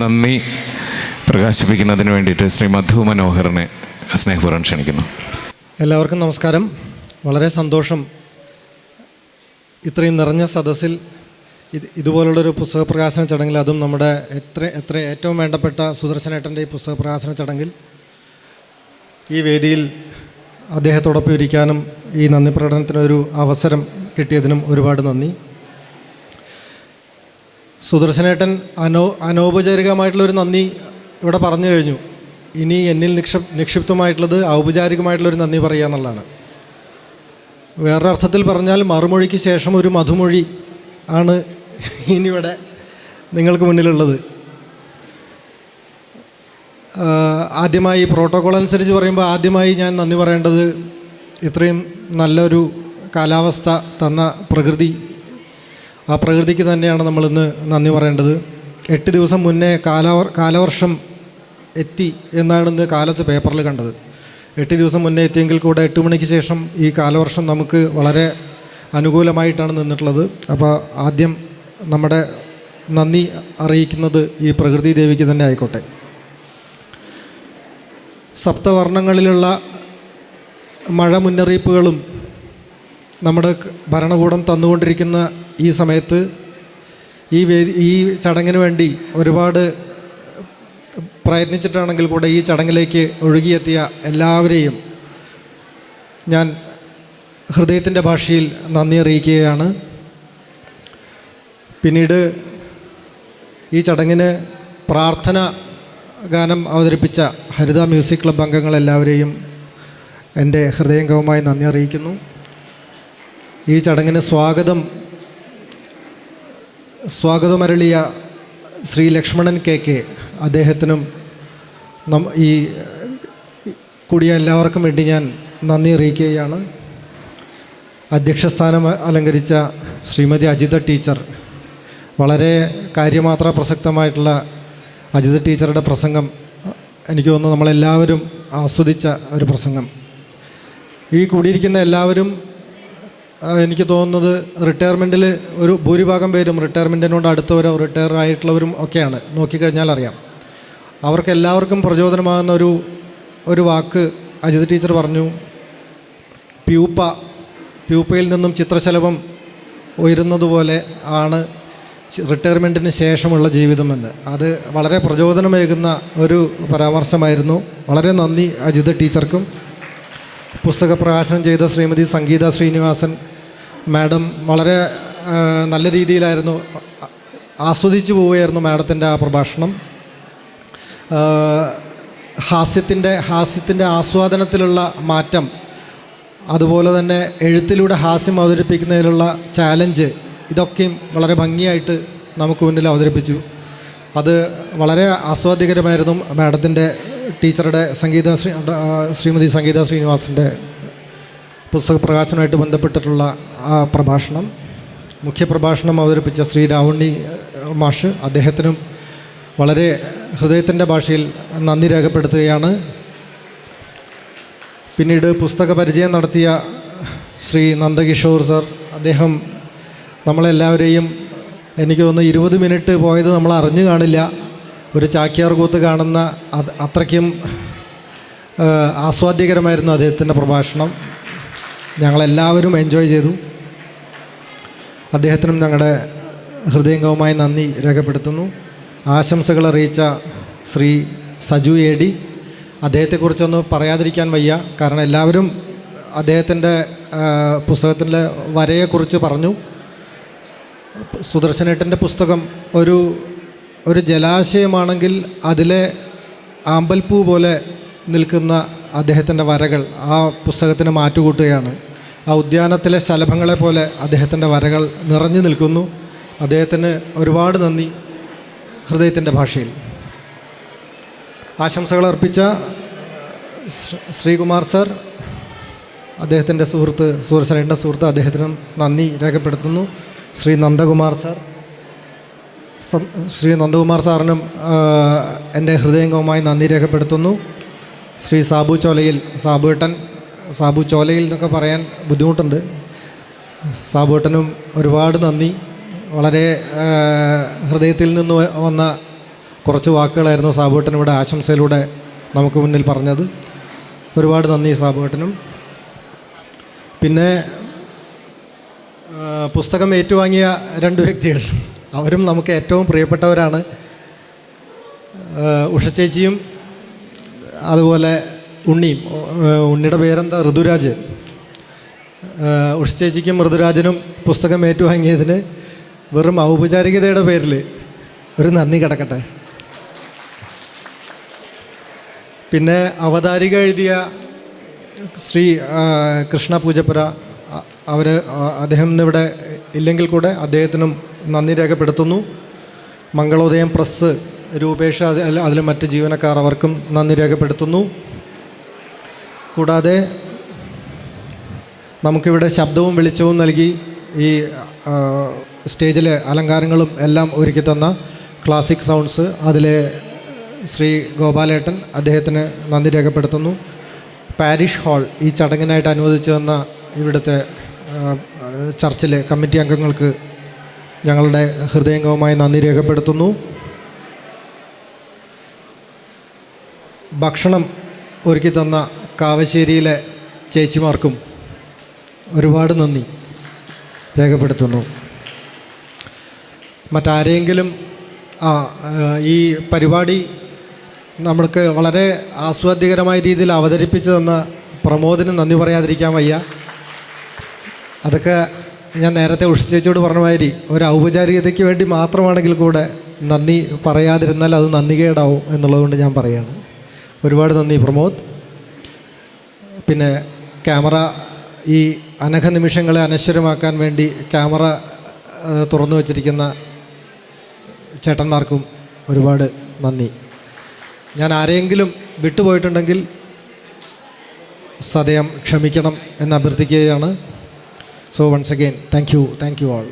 നന്ദി പ്രകാശിപ്പിക്കുന്നതിന് വേണ്ടിയിട്ട് ശ്രീ മധു മനോഹറിനെ സ്നേഹപൂർവം ക്ഷണിക്കുന്നു. എല്ലാവർക്കും നമസ്കാരം. വളരെ സന്തോഷം ഇത്രയും നിറഞ്ഞ സദസ്സിൽ ഇത് ഇതുപോലുള്ളൊരു പുസ്തക പ്രകാശന ചടങ്ങിൽ അതും നമ്മുടെ എത്ര എത്ര ഏറ്റവും വേണ്ടപ്പെട്ട സുദർശനേട്ടന്റെ ഈ പുസ്തക പ്രകാശന ചടങ്ങിൽ ഈ വേദിയിൽ അദ്ദേഹത്തോടൊപ്പം ഇരിക്കാനും ഈ നന്ദി പ്രകടനത്തിനൊരു അവസരം കിട്ടിയതിനും ഒരുപാട് നന്ദി. സുദർശനേട്ടൻ അനോ അനൗപചാരികമായിട്ടുള്ളൊരു നന്ദി ഇവിടെ പറഞ്ഞു കഴിഞ്ഞു. ഇനി എന്നിൽ നിക്ഷ നിക്ഷിപ്തമായിട്ടുള്ളത് ഔപചാരികമായിട്ടുള്ളൊരു നന്ദി പറയുക എന്നുള്ളതാണ്. വേറൊരർത്ഥത്തിൽ പറഞ്ഞാൽ മറുമൊഴിക്ക് ശേഷം ഒരു മധുമൊഴി ആണ് ഇനിയിവിടെ നിങ്ങൾക്ക് മുന്നിലുള്ളത്. ആദ്യമായി പ്രോട്ടോകോൾ അനുസരിച്ച് പറയുമ്പോൾ ആദ്യമായി ഞാൻ നന്ദി പറയേണ്ടത് ഇത്രയും നല്ലൊരു കാലാവസ്ഥ തന്ന പ്രകൃതി ആ പ്രകൃതിക്ക് തന്നെയാണ് നമ്മളിന്ന് നന്ദി പറയേണ്ടത്. എട്ട് ദിവസം മുന്നേ കാലവർ കാലവർഷം എത്തി എന്നാണ് ഇന്ന് കാലത്ത് പേപ്പറിൽ കണ്ടത്. എട്ട് ദിവസം മുന്നേ എത്തിയെങ്കിൽ കൂടെ എട്ട് മണിക്ക് ശേഷം ഈ കാലവർഷം നമുക്ക് വളരെ അനുകൂലമായിട്ടാണ് നിന്നിട്ടുള്ളത്. അപ്പോൾ ആദ്യം നമ്മുടെ നന്ദി അറിയിക്കുന്നത് ഈ പ്രകൃതി ദേവിക്ക് തന്നെ ആയിക്കോട്ടെ. സപ്തവർണങ്ങളിലുള്ള മഴ മുന്നറിയിപ്പുകളും നമ്മുടെ ഭരണകൂടം തന്നുകൊണ്ടിരിക്കുന്ന ഈ സമയത്ത് ഈ വേദി ഈ ചടങ്ങിന് വേണ്ടി ഒരുപാട് പ്രയത്നിച്ചിട്ടാണെങ്കിൽ കൂടെ ഈ ചടങ്ങിലേക്ക് ഒഴുകിയെത്തിയ എല്ലാവരെയും ഞാൻ ഹൃദയത്തിന്റെ ഭാഷയിൽ നന്ദി അറിയിക്കുകയാണ്. പിന്നീട് ഈ ചടങ്ങിന് പ്രാർത്ഥന ഗാനം അവതരിപ്പിച്ച ഹരിത മ്യൂസിക് ക്ലബ് അംഗങ്ങളെല്ലാവരെയും എന്റെ ഹൃദയംഗവുമായി നന്ദി അറിയിക്കുന്നു. ഈ ചടങ്ങിന് സ്വാഗതം സ്വാഗതമരളിയ ശ്രീ ലക്ഷ്മണൻ കെ കെ. അദ്ദേഹത്തിനും ഈ കൂടിയ എല്ലാവർക്കും വേണ്ടി ഞാൻ നന്ദി അറിയിക്കുകയാണ്. അധ്യക്ഷസ്ഥാനം അലങ്കരിച്ച ശ്രീമതി അജിത ടീച്ചർ. വളരെ കാര്യമാത്ര പ്രസക്തമായിട്ടുള്ള അജിത ടീച്ചറുടെ പ്രസംഗം എനിക്ക് തോന്നുന്നു നമ്മളെല്ലാവരും ആസ്വദിച്ച ഒരു പ്രസംഗം. ഈ കൂടിയിരിക്കുന്ന എല്ലാവരും എനിക്ക് തോന്നുന്നത് റിട്ടയർമെന്റിൽ ഒരു ഭൂരിഭാഗം പേരും റിട്ടയർമെന്റിനോട് അടുത്തവരോ റിട്ടയർ ആയിട്ടുള്ളവരും ഒക്കെയാണ്. നോക്കിക്കഴിഞ്ഞാൽ അറിയാം. അവർക്ക് എല്ലാവർക്കും പ്രചോദനമാകുന്ന ഒരു ഒരു വാക്ക് അജിത് ടീച്ചർ പറഞ്ഞു. പ്യൂപ്പ പ്യൂപ്പയിൽ നിന്നും ചിത്രശലഭം ഉയരുന്നതുപോലെ ആണ് റിട്ടയർമെന്റിന് ശേഷമുള്ള ജീവിതമെന്ന്. അത് വളരെ പ്രചോദനമേകുന്ന ഒരു പരാമർശമായിരുന്നു. വളരെ നന്ദി അജിത് ടീച്ചർക്കും. പുസ്തക പ്രകാശനം ചെയ്ത ശ്രീമതി സംഗീത ശ്രീനിവാസൻ മാഡം വളരെ നല്ല രീതിയിലായിരുന്നു ആസ്വദിച്ചു പോവുകയായിരുന്നു മാഡത്തിന്റെ ആ പ്രഭാഷണം. ഹാസ്യത്തിന്റെ ഹാസ്യത്തിന്റെ ആസ്വാദനത്തിലുള്ള മാറ്റം അതുപോലെ തന്നെ എഴുത്തിലൂടെ ഹാസ്യം അവതരിപ്പിക്കുന്നതിലുള്ള ചാലഞ്ച് ഇതൊക്കെയും വളരെ ഭംഗിയായിട്ട് നമുക്ക് മുന്നിൽ അവതരിപ്പിച്ചു. അത് വളരെ ആസ്വാദ്യകരമായിരുന്നു മാഡത്തിന്റെ ടീച്ചറുടെ സംഗീത ശ്രീ ശ്രീമതി സംഗീത ശ്രീനിവാസിന്റെ പുസ്തക പ്രകാശനമായിട്ട് ബന്ധപ്പെട്ടിട്ടുള്ള ആ പ്രഭാഷണം. മുഖ്യപ്രഭാഷണം അവതരിപ്പിച്ച ശ്രീ രാവണി മാഷ്. അദ്ദേഹത്തിനും വളരെ ഹൃദയത്തിന്റെ ഭാഷയിൽ നന്ദി രേഖപ്പെടുത്തുകയാണ്. പിന്നീട് പുസ്തക പരിചയം നടത്തിയ ശ്രീ നന്ദകിഷോർ സർ. അദ്ദേഹം നമ്മളെല്ലാവരെയും എനിക്ക് തോന്നുന്നു ഇരുപത് മിനിറ്റ് പോയത് നമ്മൾ അറിഞ്ഞു കാണില്ല. ഒരു ചാക്യാർ കൂത്ത് കാണുന്ന അത് അത്രയ്ക്കും ആസ്വാദ്യകരമായിരുന്നു അദ്ദേഹത്തിന്റെ പ്രഭാഷണം. ഞങ്ങളെല്ലാവരും എൻജോയ് ചെയ്തു. അദ്ദേഹത്തിനും ഞങ്ങളുടെ ഹൃദയംഗവുമായി നന്ദി രേഖപ്പെടുത്തുന്നു. ആശംസകൾ അറിയിച്ച ശ്രീ സജു എ ഡി അദ്ദേഹത്തെക്കുറിച്ചൊന്ന് പറയാതിരിക്കാൻ വയ്യ. കാരണം എല്ലാവരും അദ്ദേഹത്തിന്റെ പുസ്തകത്തിന്റെ വരയെക്കുറിച്ച് പറഞ്ഞു. സുദർശനേട്ടന്റെ പുസ്തകം ഒരു ഒരു ജലാശയമാണെങ്കിൽ അതിലെ ആമ്പൽപ്പൂ പോലെ നിൽക്കുന്ന അദ്ദേഹത്തിന്റെ വരകൾ ആ പുസ്തകത്തിന് മാറ്റുകൂട്ടുകയാണ്. ആ ഉദ്യാനത്തിലെ ശലഭങ്ങളെ പോലെ അദ്ദേഹത്തിന്റെ വരകൾ നിറഞ്ഞു നിൽക്കുന്നു. അദ്ദേഹത്തിന് ഒരുപാട് നന്ദി ഹൃദയത്തിന്റെ ഭാഷയിൽ. ആശംസകൾ അർപ്പിച്ച ശ്രീകുമാർ സർ അദ്ദേഹത്തിന്റെ സുഹൃത്ത് സൂര്യസനയുടെ സുഹൃത്ത് അദ്ദേഹത്തിനും നന്ദി രേഖപ്പെടുത്തുന്നു. ശ്രീ നന്ദകുമാർ സർ ശ്രീ നന്ദകുമാർ സാറിനും എന്റെ ഹൃദയംഗവുമായി നന്ദി രേഖപ്പെടുത്തുന്നു. ശ്രീ സാബു ചോലയിൽ സാബുട്ടൻ സാബു ചോലയിൽ എന്നൊക്കെ പറയാൻ ബുദ്ധിമുട്ടുണ്ട്. സാബുട്ടനും ഒരുപാട് നന്ദി. വളരെ ഹൃദയത്തിൽ നിന്ന് വന്ന കുറച്ച് വാക്കുകളായിരുന്നു സാബുവേട്ടൻ ഇവിടെ ആശംസയിലൂടെ നമുക്ക് മുന്നിൽ പറഞ്ഞത്. ഒരുപാട് നന്ദി സാബുട്ടനും പിന്നെ പുസ്തകം ഏറ്റുവാങ്ങിയ രണ്ട് വ്യക്തികൾ. അവരും നമുക്ക് ഏറ്റവും പ്രിയപ്പെട്ടവരാണ്. ഉഷ ചേച്ചിയും അതുപോലെ ഉണ്ണിയും ഉണ്ണിയുടെ പേരെന്താ? ഋതുരാജ്. ഉഷ്ചേച്ചിക്കും ഉഷ ചേച്ചിക്കും ഋതുരാജനും പുസ്തകം ഏറ്റുവാങ്ങിയതിന് വെറും ഔപചാരികതയുടെ പേരിൽ ഒരു നന്ദി കിടക്കട്ടെ. പിന്നെ അവതാരിക എഴുതിയ ശ്രീ കൃഷ്ണ പൂജപ്പുര അവർ അദ്ദേഹം ഇന്നിവിടെ ഇല്ലെങ്കിൽ കൂടെ അദ്ദേഹത്തിനും നന്ദി രേഖപ്പെടുത്തുന്നു. മംഗളോദയം പ്രസ് രൂപേഷ് അതിൽ അതിലെ മറ്റ് ജീവനക്കാർ അവർക്കും നന്ദി രേഖപ്പെടുത്തുന്നു. കൂടാതെ നമുക്കിവിടെ ശബ്ദവും വെളിച്ചവും നൽകി ഈ സ്റ്റേജിലെ അലങ്കാരങ്ങളും എല്ലാം ഒരുക്കി തന്ന ക്ലാസിക് സൗണ്ട്സ് അതിലെ ശ്രീ ഗോപാലേട്ടൻ അദ്ദേഹത്തിന് നന്ദി രേഖപ്പെടുത്തുന്നു. പാരിഷ് ഹാൾ ഈ ചടങ്ങിനായിട്ട് അനുവദിച്ചു തന്ന ഇവിടുത്തെ ചർച്ചിലെ കമ്മിറ്റി അംഗങ്ങൾക്ക് ഞങ്ങളുടെ ഹൃദയംഗവുമായി നന്ദി രേഖപ്പെടുത്തുന്നു. ഭക്ഷണം ഒരുക്കി തന്ന കാവശ്ശേരിയിലെ ചേച്ചിമാർക്കും ഒരുപാട് നന്ദി രേഖപ്പെടുത്തുന്നു. മറ്റാരെങ്കിലും ആ ഈ പരിപാടി നമ്മൾക്ക് വളരെ ആസ്വാദ്യകരമായ രീതിയിൽ അവതരിപ്പിച്ചു തന്ന പ്രമോദിന് നന്ദി പറയാതിരിക്കാൻ വയ്യ. അതൊക്കെ ഞാൻ നേരത്തെ ഉഷിച്ചേച്ചോട് പറഞ്ഞ മാതിരി ഒരു ഔപചാരികതയ്ക്ക് വേണ്ടി മാത്രമാണെങ്കിൽ കൂടെ നന്ദി പറയാതിരുന്നാൽ അത് നന്ദികേടാവും എന്നുള്ളതുകൊണ്ട് ഞാൻ പറയാണ്. ഒരുപാട് നന്ദി പ്രമോദ്. പിന്നെ ക്യാമറ ഈ അനഘ നിമിഷങ്ങളെ അനശ്വരമാക്കാൻ വേണ്ടി ക്യാമറ തുറന്നു വച്ചിരിക്കുന്ന ചേട്ടന്മാർക്കും ഒരുപാട് നന്ദി. ഞാൻ ആരെയെങ്കിലും വിട്ടുപോയിട്ടുണ്ടെങ്കിൽ സദയം ക്ഷമിക്കണം എന്ന് അഭ്യർത്ഥിക്കുകയാണ്. So once again thank you thank you all